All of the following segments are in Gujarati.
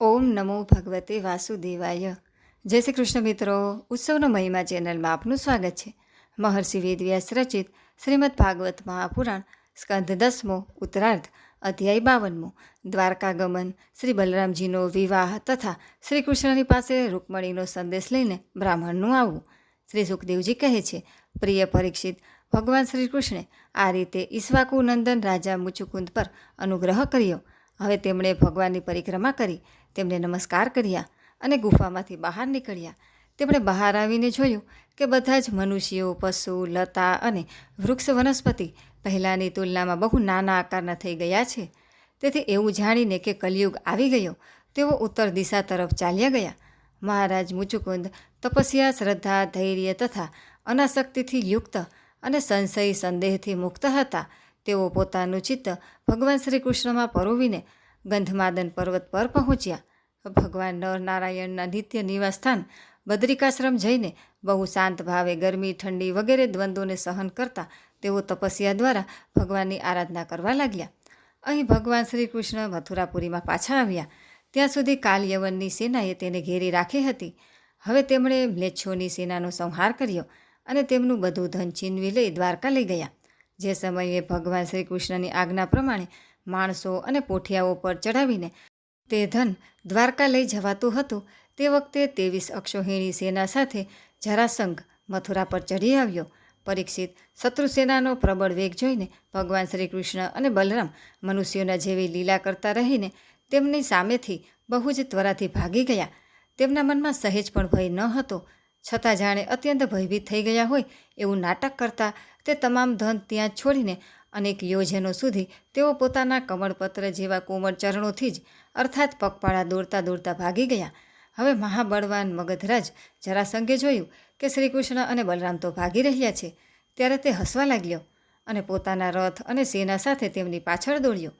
ઓમ નમો ભગવતે વાસુદેવાય. જય શ્રી કૃષ્ણ મિત્રો, ઉત્સવનો મહિમા ચેનલમાં આપનું સ્વાગત છે. મહર્ષિ વેદવ્યાસ રચિત શ્રીમદ ભાગવત મહાપુરાણ સ્કંધ દસમો, ઉત્તરાર્ધ, અધ્યાય બાવનમો દ્વારકાગમન શ્રી બલરામજીનો વિવાહ તથા શ્રી કૃષ્ણની પાસે રૂકમણીનો સંદેશ લઈને બ્રાહ્મણનું આવવું. શ્રી સુખદેવજી કહે છે, પ્રિય પરીક્ષિત, ભગવાન શ્રી કૃષ્ણે આ રીતે ઈશ્વાકુનંદન રાજા મુચુકુંદ પર અનુગ્રહ કર્યો. હવે તેમણે ભગવાનની પરિક્રમા કરી, તેમને નમસ્કાર કર્યા અને ગુફામાંથી બહાર નીકળ્યા. તેમણે બહાર આવીને જોયું કે બધા જ મનુષ્યો, પશુ, લતા અને વૃક્ષ વનસ્પતિ પહેલાંની તુલનામાં બહુ નાના આકારના થઈ ગયા છે. તેથી એવું જાણીને કે કલયુગ આવી ગયો, તેઓ ઉત્તર દિશા તરફ ચાલ્યા ગયા. મહારાજ મુચુકુંદ તપસ્યા, શ્રદ્ધા, ધૈર્ય તથા અનાસક્તિથી યુક્ત અને સંશય સંદેહથી મુક્ત હતા. તેઓ પોતાનું ચિત્ત ભગવાન શ્રી કૃષ્ણમાં પરોવીને ગંધમાદન પર્વત પર પહોંચ્યા. ભગવાન નરનારાયણના નિત્ય નિવાસસ્થાન બદ્રિકાશ્રમ જઈને બહુ શાંત ભાવે ગરમી, ઠંડી વગેરે દ્વંદ્વોને સહન કરતા તેઓ તપસ્યા દ્વારા ભગવાનની આરાધના કરવા લાગ્યા. અહીં ભગવાન શ્રી કૃષ્ણ મથુરાપુરીમાં પાછા આવ્યા. ત્યાં સુધી કાલયવનની સેનાએ તેને ઘેરી રાખી હતી. હવે તેમણે મ્લેચ્છોની સેનાનો સંહાર કર્યો અને તેમનું બધું ધન છીનવી લઈ દ્વારકા લઈ ગયા. જે સમયે ભગવાન શ્રી કૃષ્ણની આજ્ઞા પ્રમાણે માણસો અને પોઠિયાઓ પર ચઢાવીને તે ધન દ્વારકા લઈ જવાતું હતું, તે વખતે તેવીસ અક્ષોહિણી સેના સાથે જરાસંઘ મથુરા પર ચઢી આવ્યો. પરીક્ષિત શત્રુસેનાનો પ્રબળ વેગ જોઈને ભગવાન શ્રી કૃષ્ણ અને બલરામ મનુષ્યોના જેવી લીલા કરતા રહીને તેમની સામેથી બહુ જ ત્વરાથી ભાગી ગયા. તેમના મનમાં સહેજ પણ ભય ન હતો. છતાં જાણે અત્યંત ભયભીત થઈ ગયા હોય એવું નાટક કરતા તે તમામ ધન ત્યાં છોડીને અનેક યોજનો સુધી તેઓ પોતાના કમળપત્ર જેવા કોમળ ચરણોથી જ અર્થાત પગપાળા દોડતા દોડતા ભાગી ગયા. હવે મહાબળવાન મગધરાજ જરાસંઘે જોયું કે શ્રી કૃષ્ણ અને બલરામ તો ભાગી રહ્યા છે, ત્યારે તે હસવા લાગ્યો અને પોતાના રથ અને સેના સાથે તેમની પાછળ દોડ્યો.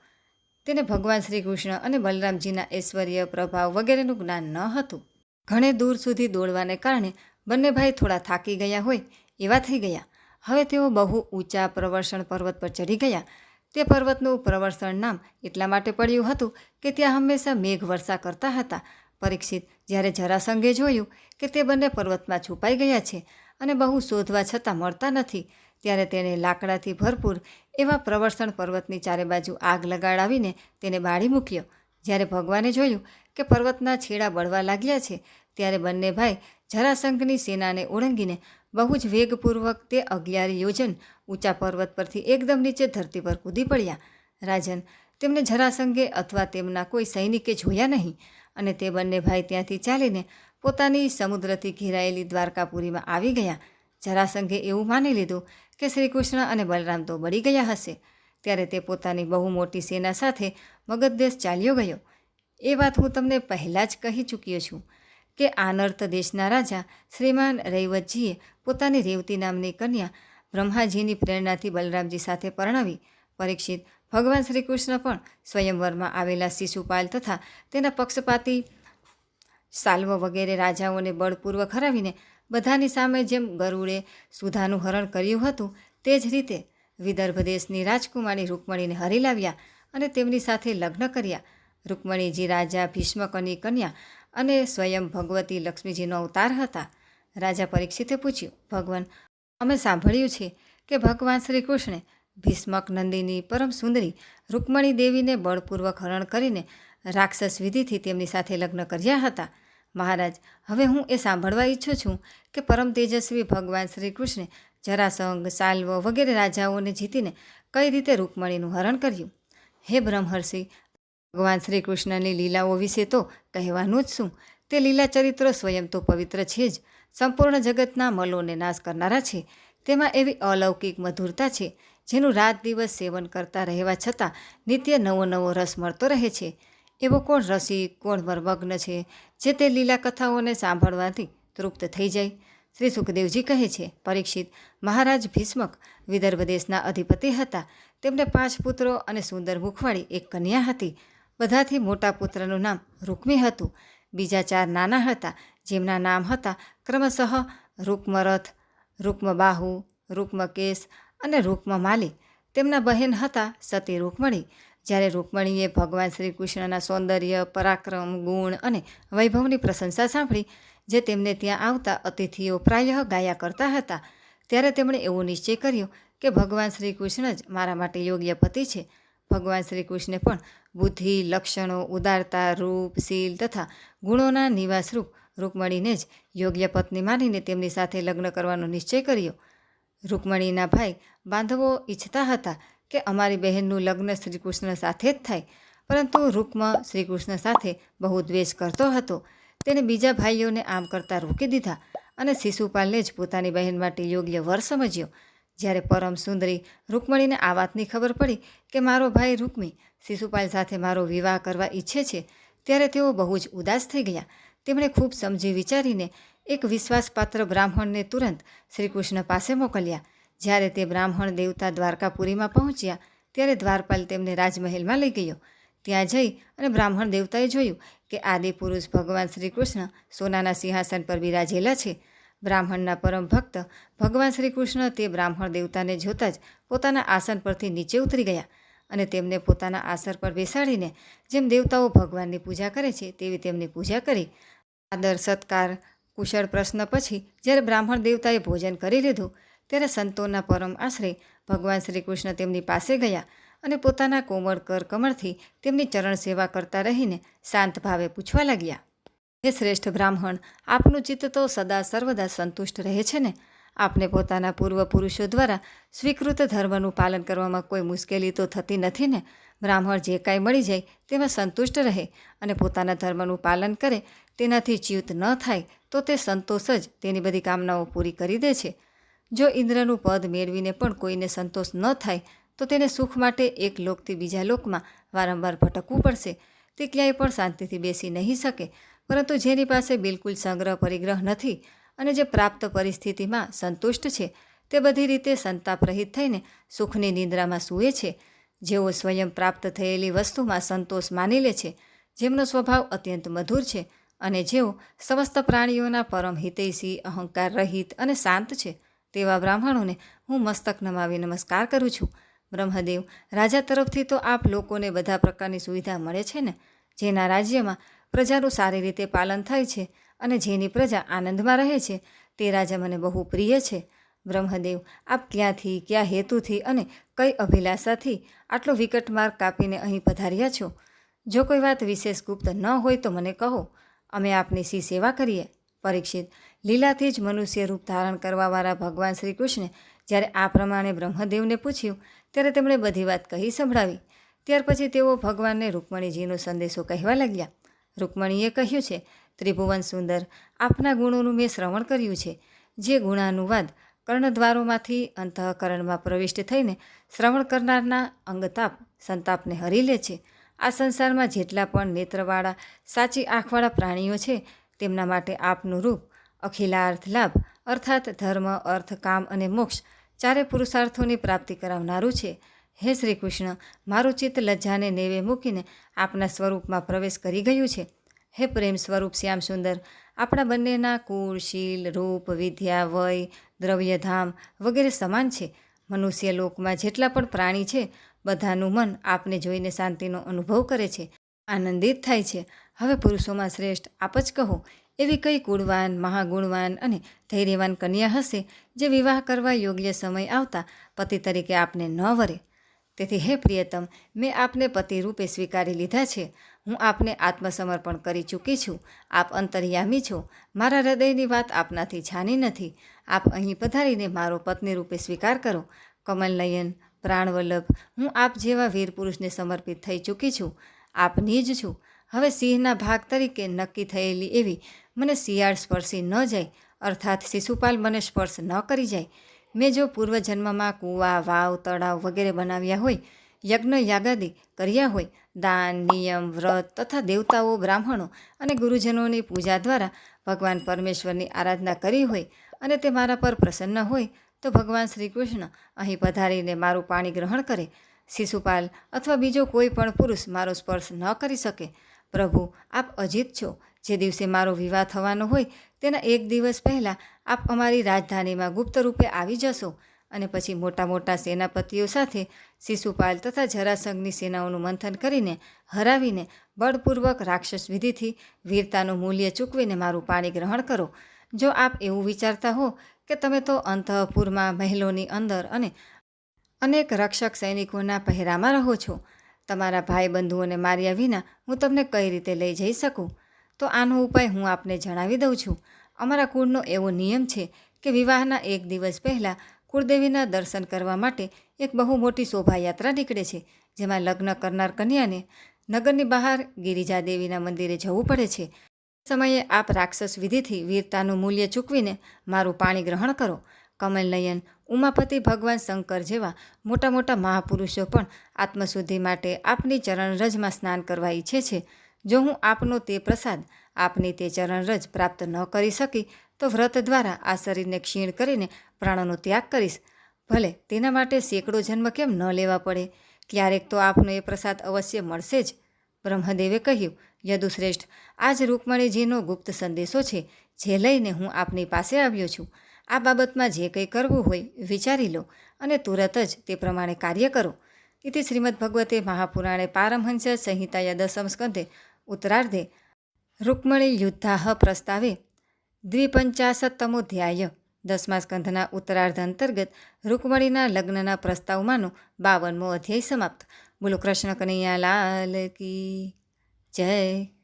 તેને ભગવાન શ્રી કૃષ્ણ અને બલરામજીના ઐશ્વર્ય પ્રભાવ વગેરેનું જ્ઞાન ન હતું. ઘણે દૂર સુધી દોડવાને કારણે બંને ભાઈ થોડા થાકી ગયા હોય એવા થઈ ગયા. હવે તેઓ બહુ ઊંચા પ્રવર્ષણ પર્વત પર ચડી ગયા. તે પર્વતનું પ્રવર્ષણ નામ એટલા માટે પડ્યું હતું કે ત્યાં હંમેશા મેઘ વર્ષા કરતા હતા. પરીક્ષિત જ્યારે જરાસંઘે જોયું કે તે બંને પર્વતમાં છુપાઈ ગયા છે અને બહુ શોધવા છતાં મળતા નથી, ત્યારે તેણે લાકડાથી ભરપૂર એવા પ્રવર્ષણ પર્વતની ચારે બાજુ આગ લગાડાવીને તેને બાળી મૂક્યો. જ્યારે ભગવાને જોયું કે પર્વતના છેડા બળવા લાગ્યા છે ત્યારે બંને ભાઈ જરાસંઘની સેનાને ઓળંગીને બહુ જ વેગપૂર્વક તે અગિયાર યોજન ઊંચા પર્વત પરથી એકદમ નીચે ધરતી પર કૂદી પડ્યા. રાજન, તેમને જરાસંઘે અથવા તેમના કોઈ સૈનિકે જોયા નહીં અને તે બંને ભાઈ ત્યાંથી ચાલીને પોતાની સમુદ્રથી ઘેરાયેલી દ્વારકાપુરીમાં આવી ગયા. જરાસંઘે એવું માની લીધું કે શ્રી કૃષ્ણ અને બલરામ તો બળી ગયા હશે. ત્યારે તે પોતાની બહુ મોટી સેના સાથે મગધદેશ ચાલ્યો ગયો. એ વાત હું તમને પહેલાં જ કહી ચૂક્યો છું. કે આનર્ત દેશના રાજા શ્રીમાન રૈવતજીએ પોતાની રેવતી નામની કન્યા બ્રહ્માજીની પ્રેરણાથી બલરામજી સાથે પરણાવી, પરીક્ષિત ભગવાન શ્રી કૃષ્ણ પણ સ્વયંવરમાં આવેલા શિશુપાલ તથા તેના પક્ષપાતી સાલ્વ વગેરે રાજાઓને બળપૂર્વક હરાવીને બધાની સામે જેમ ગરુડે સુધાનું હરણ કર્યું હતું, તે જ રીતે વિદર્ભ દેશની રાજકુમારી રૂકમણીને હરી લાવ્યા અને તેમની સાથે લગ્ન કર્યા. રૂકમણીજી રાજા ભીષ્મકની કન્યા અને સ્વયં ભગવતી લક્ષ્મીજીનો અવતાર હતા. રાજા પરીક્ષિતે પૂછ્યું, ભગવાન, અમે સાંભળ્યું છે કે ભગવાન શ્રી કૃષ્ણે ભીષ્મક નંદીની પરમ સુંદરી રૂકમણી દેવીને બળપૂર્વક હરણ કરીને રાક્ષસ વિધિથી તેમની સાથે લગ્ન કર્યા હતા. મહારાજ, હવે હું એ સાંભળવા ઈચ્છું છું કે પરમ તેજસ્વી ભગવાન શ્રી કૃષ્ણે જરાસંઘ, સાલ્વ વગેરે રાજાઓને જીતીને કઈ રીતે રૂકમણીનું હરણ કર્યું? હે બ્રહ્મર્ષિ ભગવાન શ્રી કૃષ્ણની લીલાઓ વિશે તો કહેવાનું જ શું? તે લીલા ચરિત્ર સ્વયં તો પવિત્ર છે જ. સંપૂર્ણ જગતના મલોને નાશ કરનારા છે. તેમાં એવી અલૌકિક મધુરતા છે, જેનું રાત દિવસ સેવન કરતા રહેવા છતાં નિત્ય નવો નવો રસ મળતો રહે છે. એવો કોણ રસિક, કોણ મર્મગ્ન છે, જે તે લીલા કથાઓને સાંભળવાથી તૃપ્ત થઈ જાય? શ્રી સુખદેવજી કહે છે, પરીક્ષિત, મહારાજ ભીષ્મક વિદર્ભ દેશના અધિપતિ હતા. તેમને પાંચ પુત્રો અને સુંદર મુખવાળી એક કન્યા હતી. બધાથી મોટા પુત્રનું નામ રૂકમી હતું. બીજા ચાર નાના હતા, જેમના નામ હતા ક્રમશઃ રૂકમરથ, રૂકમબાહુ, રૂકમકેશ અને રૂકમમાલી. તેમના બહેન હતા સતી રૂકમણી. જ્યારે રૂકમણીએ ભગવાન શ્રી કૃષ્ણના સૌંદર્ય, પરાક્રમ, ગુણ અને વૈભવની પ્રશંસા સાંભળી, જે તેમને ત્યાં આવતા અતિથિઓ પ્રાયઃ ગાયા કરતા હતા, ત્યારે તેમણે એવો નિશ્ચય કર્યો કે ભગવાન શ્રી કૃષ્ણ જ મારા માટે યોગ્ય પતિ છે. ભગવાન શ્રી કૃષ્ણે પણ બુદ્ધિ, લક્ષણો, ઉદારતા, રૂપ, શીલ તથા ગુણોના નિવાસરૂપ રૂકમણીને જ યોગ્ય પત્ની માનીને તેમની સાથે લગ્ન કરવાનો નિશ્ચય કર્યો. રૂકમણીના ભાઈ બાંધવો ઈચ્છતા હતા કે અમારી બહેનનું લગ્ન શ્રી કૃષ્ણ સાથે જ થાય, પરંતુ રૂકમ શ્રી કૃષ્ણ સાથે બહુ દ્વેષ કરતો હતો. તેણે બીજા ભાઈઓને આમ કરતાં રોકી દીધા અને શિશુપાલને જ પોતાની બહેન માટે યોગ્ય વર સમજ્યો. જ્યારે પરમ સુંદરી રૂકમણીને આ વાતની ખબર પડી કે મારો ભાઈ રૂકમી શિશુપાલ સાથે મારો વિવાહ કરવા ઈચ્છે છે, ત્યારે તેઓ બહુ જ ઉદાસ થઈ ગયા. તેમણે ખૂબ સમજી વિચારીને એક વિશ્વાસપાત્ર બ્રાહ્મણને તુરંત શ્રીકૃષ્ણ પાસે મોકલ્યા. જ્યારે તે બ્રાહ્મણ દેવતા દ્વારકાપુરીમાં પહોંચ્યા, ત્યારે દ્વારપાલ તેમને રાજમહેલમાં લઈ ગયો. ત્યાં જઈ અને બ્રાહ્મણ દેવતાએ જોયું કે આદિપુરુષ ભગવાન શ્રી કૃષ્ણ સોનાના સિંહાસન પર બિરાજેલા છે. બ્રાહ્મણના પરમ ભક્ત ભગવાન શ્રી કૃષ્ણ તે બ્રાહ્મણ દેવતાને જોતાં જ પોતાના આસન પરથી નીચે ઉતરી ગયા અને તેમને પોતાના આસર પર બેસાડીને જેમ દેવતાઓ ભગવાનની પૂજા કરે છે તેવી તેમની પૂજા કરી. આદર, સત્કાર, કુશળ પ્રશ્ન પછી જ્યારે બ્રાહ્મણ દેવતાએ ભોજન કરી લીધું ત્યારે સંતોના પરમ આશરે ભગવાન શ્રી કૃષ્ણ તેમની પાસે ગયા અને પોતાના કોમળ કર કમળથી તેમની ચરણ સેવા કરતા રહીને શાંત ભાવે પૂછવા લાગ્યા. હે શ્રેષ્ઠ બ્રાહ્મણ આપનું ચિત્ત તો સદા સર્વદા સંતુષ્ટ રહે છે ને? આપને પોતાના પૂર્વ પુરુષો દ્વારા સ્વીકૃત ધર્મનું પાલન કરવામાં કોઈ મુશ્કેલી તો થતી નથી ને? બ્રાહ્મણ જે કાંઈ મળી જાય તેમાં સંતુષ્ટ રહે અને પોતાના ધર્મનું પાલન કરે, તેનાથી ચ્યુત ન થાય તો તે સંતોષ જ તેની બધી કામનાઓ પૂરી કરી દે છે. જો ઇન્દ્રનું પદ મેળવીને પણ કોઈને સંતોષ ન થાય, તો તેને સુખ માટે એક લોકથી બીજા લોકમાં વારંવાર ભટકવું પડશે. તે ક્યાંય પણ શાંતિથી બેસી નહીં શકે. પરંતુ જેની પાસે બિલકુલ સંગ્રહ પરિગ્રહ નથી અને જે પ્રાપ્ત પરિસ્થિતિમાં સંતુષ્ટ છે, તે બધી રીતે સંતાપરહિત થઈને સુખની નિંદ્રામાં સૂએ છે. જેઓ સ્વયં પ્રાપ્ત થયેલી વસ્તુમાં સંતોષ માની લે છે, જેમનો સ્વભાવ અત્યંત મધુર છે અને જેઓ સમસ્ત પ્રાણીઓના પરમ હિતૈષી, અહંકાર રહિત અને શાંત છે, તેવા બ્રાહ્મણોને હું મસ્તક નમાવી નમસ્કાર કરું છું. બ્રહ્મદેવ, રાજા તરફથી તો આપ લોકોને બધા પ્રકારની સુવિધા મળે છે ને? જેના રાજ્યમાં પ્રજાનું સારી રીતે પાલન થાય છે અને જેની પ્રજા આનંદમાં રહે છે તે રાજા મને બહુ પ્રિય છે. બ્રહ્મદેવ, આપ ક્યાંથી, કયા હેતુથી અને કઈ અભિલાષાથી આટલો વિકટ માર્ગ કાપીને અહીં પધાર્યા છો? જો કોઈ વાત વિશેષ ગુપ્ત ન હોય તો મને કહો. અમે આપની સી સેવા કરીએ. પરીક્ષિત, લીલાથી જ મનુષ્ય રૂપ ધારણ કરવાવાળા ભગવાન શ્રી કૃષ્ણે જ્યારે આ પ્રમાણે બ્રહ્મદેવને પૂછ્યું, ત્યારે તેમણે બધી વાત કહી સંભળાવી. ત્યાર પછી તેઓ ભગવાનને રૂકમણીજીનો સંદેશો કહેવા લાગ્યા. રૂકમણીએ કહ્યું છે, ત્રિભુવન સુંદર, આપના ગુણોનું મેં શ્રવણ કર્યું છે. જે ગુણાનુવાદ કર્ણદ્વારોમાંથી અંતઃકરણમાં પ્રવિષ્ટ થઈને શ્રવણ કરનારના અંગતાપ સંતાપને હરી લે છે. આ સંસારમાં જેટલા પણ નેત્રવાળા, સાચી આંખવાળા પ્રાણીઓ છે, તેમના માટે આપનું રૂપ, અખિલાર્થ લાભ, અર્થાત ધર્મ, અર્થ, કામ અને મોક્ષ, ચારે પુરુષાર્થોની પ્રાપ્તિ કરાવનારું છે. હે શ્રી કૃષ્ણ મારું ચિત્ત લજ્જાને નેવે મૂકીને આપના સ્વરૂપમાં પ્રવેશ કરી ગયું છે. હે પ્રેમ સ્વરૂપ શ્યામ સુંદર, આપણા બંનેના કુળ, શીલ, રૂપ, વિદ્યા, વય દ્રવ્યધામ વગેરે સમાન છે. મનુષ્ય લોકમાં જેટલા પણ પ્રાણી છે, બધાનું મન આપને જોઈને શાંતિનો અનુભવ કરે છે, આનંદિત થાય છે. હવે પુરુષોમાં શ્રેષ્ઠ આપ જ કહો, એવી કઈ કુળવાન, મહાગુણવાન અને ધૈર્યવાન કન્યા હશે, જે વિવાહ કરવા યોગ્ય સમય આવતા પતિ તરીકે આપને ન વરે? તેથી, હે પ્રિયતમ, મેં આપને પતિ રૂપે સ્વીકારી લીધા છે. હું આપને આત્મસમર્પણ કરી ચૂકી છું. આપ અંતર્યામી છો. મારા હૃદયની વાત આપનાથી છાની નથી. આપ અહીં પધારીને મારો પત્ની રૂપે સ્વીકાર કરો. કમલનયન પ્રાણવલ્લભ, હું આપ જેવા વીર પુરુષને સમર્પિત થઈ ચૂકી છું. આપની જ છું. હવે સિંહના ભાગ તરીકે નક્કી થયેલી એવી મને શિયાળ સ્પર્શી ન જાય. અર્થાત શિશુપાલ મને સ્પર્શ ન કરી જાય. મેં જો પૂર્વજન્મમાં કૂવા, વાવ, તળાવ વગેરે બનાવ્યા હોય, યજ્ઞ, યાગાદી કર્યા હોય, દાન, નિયમ, વ્રત તથા દેવતાઓ, બ્રાહ્મણો અને ગુરુજનોની પૂજા દ્વારા ભગવાન પરમેશ્વરની આરાધના કરી હોય અને તે મારા પર પ્રસન્ન હોય, તો ભગવાન શ્રી કૃષ્ણ અહીં પધારીને મારું પાણી ગ્રહણ કરે. શિશુપાલ અથવા બીજો કોઈ પણ પુરુષ મારો સ્પર્શ ન કરી શકે. પ્રભુ, આપ અજીત છો. જે દિવસે મારો વિવાહ થવાનો હોય, તેના એક દિવસ પહેલાં આપ અમારી રાજધાનીમાં ગુપ્ત રૂપે આવી જશો અને પછી મોટા મોટા સેનાપતિઓ સાથે શિશુપાલ તથા જરાસંઘની સેનાઓનું મંથન કરીને હરાવીને બળપૂર્વક રાક્ષસ વિધિથી વીરતાનું મૂલ્ય ચૂકવીને મારું પાણી ગ્રહણ કરો. જો આપ એવું વિચારતા હો કે તમે તો અંતઃપુરમાં મહેલોની અંદર અને અનેક રક્ષક સૈનિકોના પહેરામાં રહો છો, તમારા ભાઈ બંધુઓને માર્યા વિના હું તમને કઈ રીતે લઈ જઈ શકું? તો આનો ઉપાય હું આપને જણાવી દઉં છું. અમારા કુળનો એવો નિયમ છે કે વિવાહના એક દિવસ પહેલાં કુળદેવીના દર્શન કરવા માટે એક બહુ મોટી શોભાયાત્રા નીકળે છે, જેમાં લગ્ન કરનાર કન્યાને નગરની બહાર ગિરિજા દેવીના મંદિરે જવું પડે છે. સમયે આપ રાક્ષસ વિધિથી વીરતાનું મૂલ્ય ચૂકવીને મારું પાણી ગ્રહણ કરો. કમલનયન ઉમાપતિ ભગવાન શંકર જેવા મોટા મોટા મહાપુરુષો પણ આત્મશુદ્ધિ માટે આપની ચરણરજમાં સ્નાન કરવા ઈચ્છે છે. જો હું આપનો તે પ્રસાદ, આપની તે ચરણરજ પ્રાપ્ત ન કરી શકી, તો વ્રત દ્વારા આ શરીરને ક્ષીણ કરીને પ્રાણનો ત્યાગ કરીશ. ભલે તેના માટે સેંકડો જન્મ કેમ ન લેવા પડે? ક્યારેક તો આપનો એ પ્રસાદ અવશ્ય મળશે જ. બ્રહ્મદેવે કહ્યું, યદુશ્રેષ્ઠ, આજ રૂકમણીજીનો ગુપ્ત સંદેશો છે, જે લઈને હું આપની પાસે આવ્યો છું. આ બાબતમાં જે કંઈ કરવું હોય વિચારી લો અને તુરત જ તે પ્રમાણે કાર્ય કરો. ઇતિ શ્રીમદ ભગવતે મહાપુરાણે પારમહંસ સંહિતાયા દસમ સ્કંધે ઉત્તરાર્ધે રૂકમણી યુદ્ધાહ પ્રસ્તાવે દ્વિપંચાશતમોધ્યાય દસમા ઉત્તરાર્ધ અંતર્ગત રૂકમણીના લગ્નના પ્રસ્તાવમાંનો બાવનમો અધ્યાય સમાપ્ત બોલો કૃષ્ણ કનૈયા લાલ કી જય